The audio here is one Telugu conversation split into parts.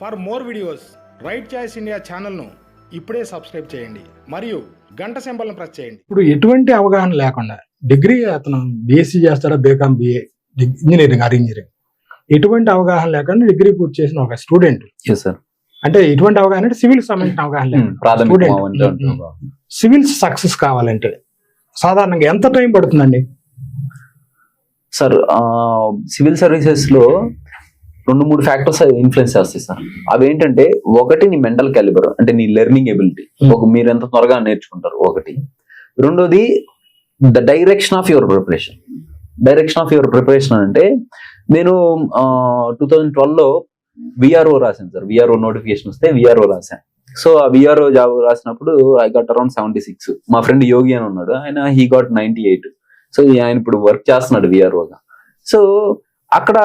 For more videos right choice India ఛానల్ను ఇప్పుడే సబ్స్క్రైబ్ చేయండి. మరియు గంట సింబల్ను ప్రెస్ చేయండి. ఇప్పుడు ఎటువంటి అవగాహన లేకుండా డిగ్రీ అతను బీఎస్సీ చేస్తాడా BCom BA engineering or engineering? ఎటువంటి అవగాహన లేకుండా డిగ్రీ పూర్తి చేసిన ఒక స్టూడెంట్? ఎస్ సార్ అంటే ఎటువంటి అవగాహన అంటే సివిల్ సంబంధించిన అవగాహన లేకుండా. అంటే ఉమ్, ఉమ్. సివిల్స్ సక్సెస్ కావాలంటే సాధారణంగా ఎంత టైం పడుతుందండి? సార్ సివిల్ సర్వీసెస్లో రెండు మూడు ఫ్యాక్టర్స్ ఇన్ఫ్లుయెన్స్ చేస్తాయి సార్ అవి ఏంటంటే ఒకటి నీ మెంటల్ క్యాలిబర్ అంటే నీ లెర్నింగ్ ఎబిలిటీ Hmm. ఒక మీరు ఎంత త్వరగా నేర్చుకుంటారు ఒకటి. రెండోది the direction of your preparation direction of your preparation అంటే నేను టూ థౌజండ్ ట్వెల్వ్లో విఆర్ఓ రాశాను సార్ విఆర్ఓ నోటిఫికేషన్ వస్తే విఆర్ఓ రాశాను. సో ఆ విఆర్ఓ జాబ్ రాసినప్పుడు I got around seventy six మా ఫ్రెండ్ యోగి అని ఉన్నాడు ఆయన he got ninety eight so ఆయన ఇప్పుడు వర్క్ చేస్తున్నాడు విఆర్ఓగా సో అక్కడ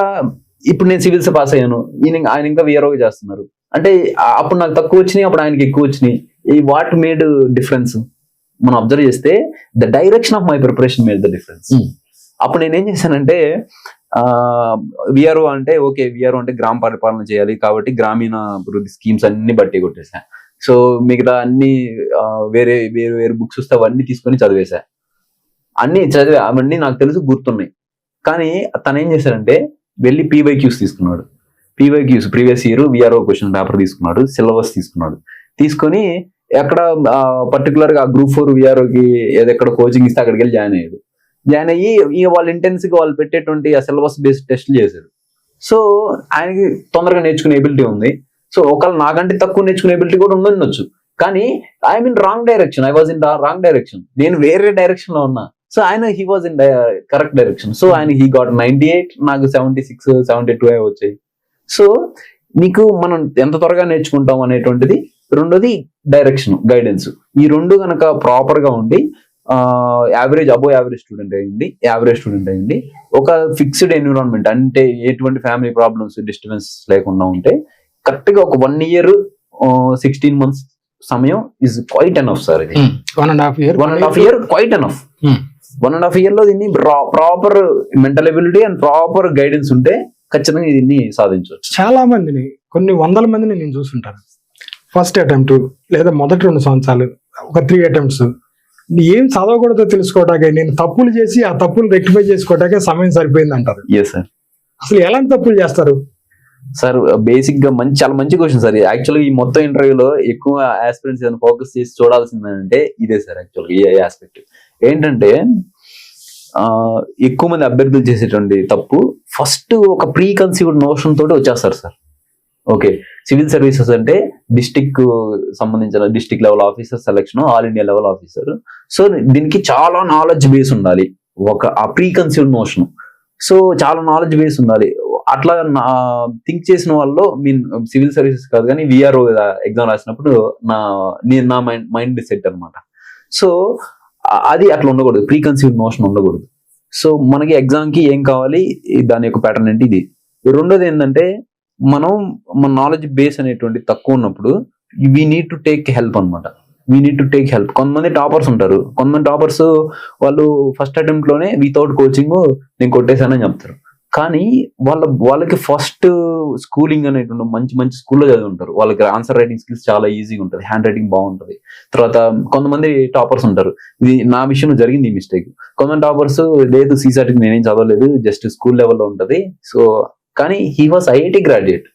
ఇప్పుడు నేను సివిల్స్ పాస్ అయ్యాను. ఈయన ఆయన ఇంకా విఆర్ఓగా చేస్తున్నారు. అంటే అప్పుడు నాకు తక్కువ వచ్చినాయి అప్పుడు ఆయనకి ఎక్కువ వచ్చినాయి. ఈ వాట్ మేడ్ డిఫరెన్స్ మనం అబ్జర్వ్ చేస్తే the direction of my preparation made the difference. అప్పుడు నేను ఏం చేశానంటే విఆర్ఓ అంటే ఓకే విఆర్ఓ అంటే గ్రామ పరిపాలన చేయాలి కాబట్టి గ్రామీణ అభివృద్ధి స్కీమ్స్ అన్ని బట్టి కొట్టేసా సో మిగతా అన్ని వేరే వేరే వేరే బుక్స్ వస్తే అవన్నీ తీసుకొని చదివేశా. అన్ని చదివా అవన్నీ నాకు తెలుసు గుర్తున్నాయి. కానీ తను ఏం చేశాడంటే వెళ్ళి పీవైక్యూస్ తీసుకున్నాడు. PYQs previous year VRO question paper తీసుకున్నాడు సిలబస్ తీసుకున్నాడు. తీసుకొని ఎక్కడ పర్టికులర్గా గ్రూప్ ఫోర్ విఆర్ఓకి ఎక్కడ కోచింగ్ ఇస్తే అక్కడికి వెళ్ళి జాయిన్ అయ్యాడు. జాయిన్ అయ్యి ఇక వాళ్ళు ఇంటెన్స్గా వాళ్ళు పెట్టేటువంటి ఆ సిలబస్ బేస్డ్ టెస్ట్లు చేశారు. సో ఆయనకి తొందరగా నేర్చుకునే ఎబిలిటీ ఉంది. సో ఒకవేళ నాకంటే తక్కువ నేర్చుకునే ఎబిలిటీ కూడా ఉండొచ్చు. కానీ I mean wrong direction I was in wrong direction నేను వేరే డైరెక్షన్లో ఉన్నా. సో ఆయన he was in correct direction so ఆయన హీ గాట్ నైన్టీ ఎయిట్ నాకు సెవెంటీ సిక్స్ సెవెంటీ టూ వచ్చాయి. సో నీకు మనం ఎంత త్వరగా నేర్చుకుంటాం అనేటువంటిది రెండోది డైరెక్షన్ గైడెన్స్ ఈ రెండు గనక ప్రాపర్గా ఉండి యావరేజ్ అబో యావరేజ్ స్టూడెంట్ అయ్యింది యావరేజ్ స్టూడెంట్ అయ్యింది ఒక ఫిక్స్డ్ ఎన్విరాన్మెంట్ అంటే ఎటువంటి ఫ్యామిలీ ప్రాబ్లమ్స్ డిస్టర్బెన్స్ లేకుండా ఉంటే కరెక్ట్గా ఒక వన్ ఇయర్ సిక్స్టీన్ మంత్స్ సమయం ఇస్ క్వైట్ ఎనఫ్ సార్ ఇది. One and half year one and half year quite enough one and half ఇయర్లో దీన్ని proper mental ability and proper guidance ఉంటే ఖచ్చితంగా దీన్ని సాధించవచ్చు. చాలా మందిని కొన్ని వందల మందిని నేను చూస్తుంటాను ఫస్ట్ అటెంప్ట్ లేదా మొదటి రెండు సంవత్సరాలు ఒక త్రీ అటెంప్ట్స్ ఏం చదవకూడదో తెలుసుకోవటానికి నేను తప్పులు చేసి ఆ తప్పులు రెక్టిఫై చేసుకోవటానికి సమయం సరిపోయింది అంటారు. అసలు ఎలాంటి తప్పులు చేస్తారు? సార్ బేసిక్గా మంచి చాలా మంచి క్వశ్చన్ సార్ యాక్చువల్గా ఈ మొత్తం ఇంటర్వ్యూలో ఎక్కువ ఆస్పిరెంట్స్ ఏదైనా ఫోకస్ చేసి చూడాల్సింది అంటే ఇదే సార్ యాక్చువల్గా ఈ ఆస్పెక్ట్ ఏంటంటే ఎక్కువ మంది అభ్యర్థులు చేసేటువంటి తప్పు ఫస్ట్ ఒక ప్రీ కన్సీవ్డ్ నోషన్ తోటి వచ్చేస్తారు సార్. ఓకే సివిల్ సర్వీసెస్ అంటే డిస్టిక్ సంబంధించిన district level officer selection all India level officer so దీనికి చాలా నాలెడ్జ్ బేస్ ఉండాలి. ఒక ఆ ప్రీ కన్సీవ్డ్ నోషన్ సో చాలా నాలెడ్జ్ బేస్ ఉండాలి. అట్లా థింక్ చేసిన వాళ్ళు మీన్ సివిల్ సర్వీసెస్ కాదు కానీ విఆర్ఓ ఎగ్జామ్ రాసినప్పుడు నా నేను నా మైండ్ మైండ్ సెట్ అనమాట సో అది అట్లా ఉండకూడదు. ప్రీ మోషన్ ఉండకూడదు. సో మనకి ఎగ్జామ్కి ఏం కావాలి? దాని యొక్క ప్యాటర్న్ ఏంటి? ఇది. రెండోది ఏంటంటే మనం మన నాలెడ్జ్ బేస్ అనేటువంటి తక్కువ ఉన్నప్పుడు we need to take help అన్నమాట. We need to take help కొంతమంది టాపర్స్ ఉంటారు. కొంతమంది టాపర్స్ వాళ్ళు ఫస్ట్ అటెంప్ట్లోనే వితౌట్ కోచింగ్ నేను కొట్టేశానని చెప్తారు. కానీ వాళ్ళ వాళ్ళకి ఫస్ట్ స్కూలింగ్ అనేటువంటి మంచి మంచి స్కూల్లో చదివి ఉంటారు వాళ్ళకి ఆన్సర్ రైటింగ్ స్కిల్స్ చాలా ఈజీగా ఉంటుంది. హ్యాండ్ రైటింగ్ బాగుంటుంది. తర్వాత కొంతమంది టాపర్స్ ఉంటారు. ఇది నా విషయంలో జరిగింది ఈ మిస్టేక్ కొంతమంది టాపర్స్ లేదు సీసాటికి నేనేం చదవలేదు జస్ట్ స్కూల్ లెవెల్లో ఉంటుంది. సో కానీ he was IIT graduate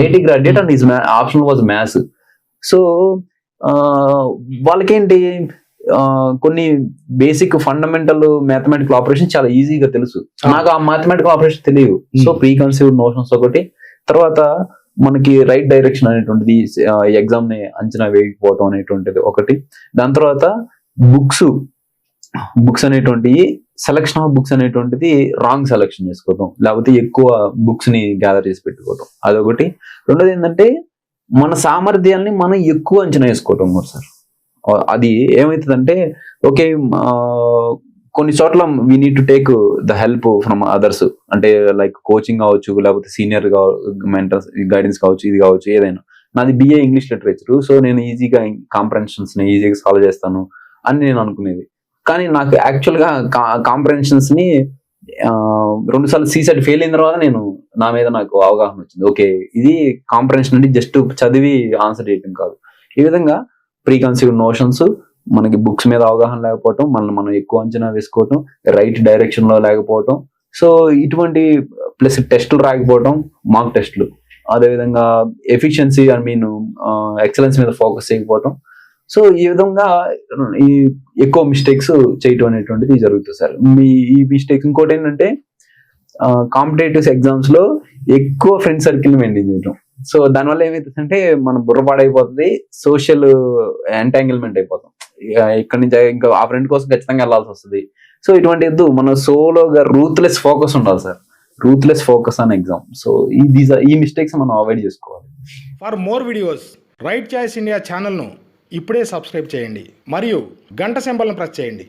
IIT graduate and his option was maths so వాళ్ళకేంటి కొన్ని బేసిక్ ఫండమెంటల్ మ్యాథమెటికల్ ఆపరేషన్ చాలా ఈజీగా తెలుసు. నాకు ఆ మ్యాథమెటికల్ ఆపరేషన్ తెలియదు సో ప్రీ కన్సీవ్డ్ నోషన్స్ ఒకటి. తర్వాత మనకి రైట్ డైరెక్షన్ అనేటువంటిది ఎగ్జామ్ని అంచనా వేయకపోవడం అనేటువంటిది ఒకటి. దాని తర్వాత బుక్స్ బుక్స్ అనేటువంటివి సెలక్షన్ ఆఫ్ బుక్స్ అనేటువంటిది రాంగ్ సెలక్షన్ చేసుకోవడం లేకపోతే ఎక్కువ బుక్స్ని గ్యాదర్ చేసి పెట్టుకోవడం అదొకటి. రెండోది ఏంటంటే మన సామర్థ్యాల్ని మనం ఎక్కువ అంచనా వేసుకోవటం సార్ అది ఏమవుతుందంటే ఓకే కొన్ని చోట్ల we need to take the help from others అంటే లైక్ కోచింగ్ కావచ్చు లేకపోతే సీనియర్ మెంటర్స్ గైడెన్స్ కావచ్చు ఇది కావచ్చు ఏదైనా. నాది బిఏ ఇంగ్లీష్ లిటరేచర్ సో నేను ఈజీగా కాంప్రహెన్షన్స్ని ఈజీగా సాల్వ్ చేస్తాను అని నేను అనుకునేది. కానీ నాకు యాక్చువల్గా కాంప్రహెన్షన్స్ని రెండు సార్లు సీసెట్ ఫెయిల్ అయిన తర్వాత నేను నా మీద నాకు అవగాహన వచ్చింది. ఓకే ఇది కాంప్రహెన్షన్ అంటే జస్ట్ చదివి ఆన్సర్ చేయటం కాదు. ఈ విధంగా ప్రీ కన్సీవ్ నోషన్స్ మనకి బుక్స్ మీద అవగాహన లేకపోవటం మనల్ని మనం ఎక్కువ అంచనా వేసుకోవటం రైట్ డైరెక్షన్లో లేకపోవటం. సో ఇటువంటి ప్లస్ టెస్టులు రాకపోవటం మాక్ టెస్టులు అదేవిధంగా ఎఫిషియన్సీ ఐ మీన్ ఎక్సలెన్స్ మీద ఫోకస్ చేయకపోవటం. సో ఈ విధంగా ఈ ఎక్కువ మిస్టేక్స్ చేయటం అనేటువంటిది జరుగుతుంది సార్ మీ ఈ మిస్టేక్ ఇంకోటి ఏంటంటే కాంపిటేటివ్స్ ఎగ్జామ్స్లో ఎక్కువ ఫ్రెండ్ సర్కిల్ మెయింటైన్ చేయటం. సో దానివల్ల ఏమైతుందంటే మన బుర్రపాడైపోతుంది సోషల్ ఎంటాంగిల్మెంట్ అయిపోతాం. ఇక్కడ నుంచి ఇంకా ఆ ఫ్రెండ్ కోసం ఖచ్చితంగా వెళ్ళాల్సి వస్తుంది. సో ఇటువంటి ఎద్దు మన సోలోగా రూత్లెస్ ఫోకస్ ఉండాలి sir. Ruthless focus on exam so ఈ దీస్ ఈ మిస్టేక్స్ మనం అవాయిడ్ చేసుకోవాలి. For more videos Right Choice India ఛానల్ను ఇప్పుడే సబ్స్క్రైబ్ చేయండి. మరియు గంట సింబల్ను ప్రెస్ చేయండి.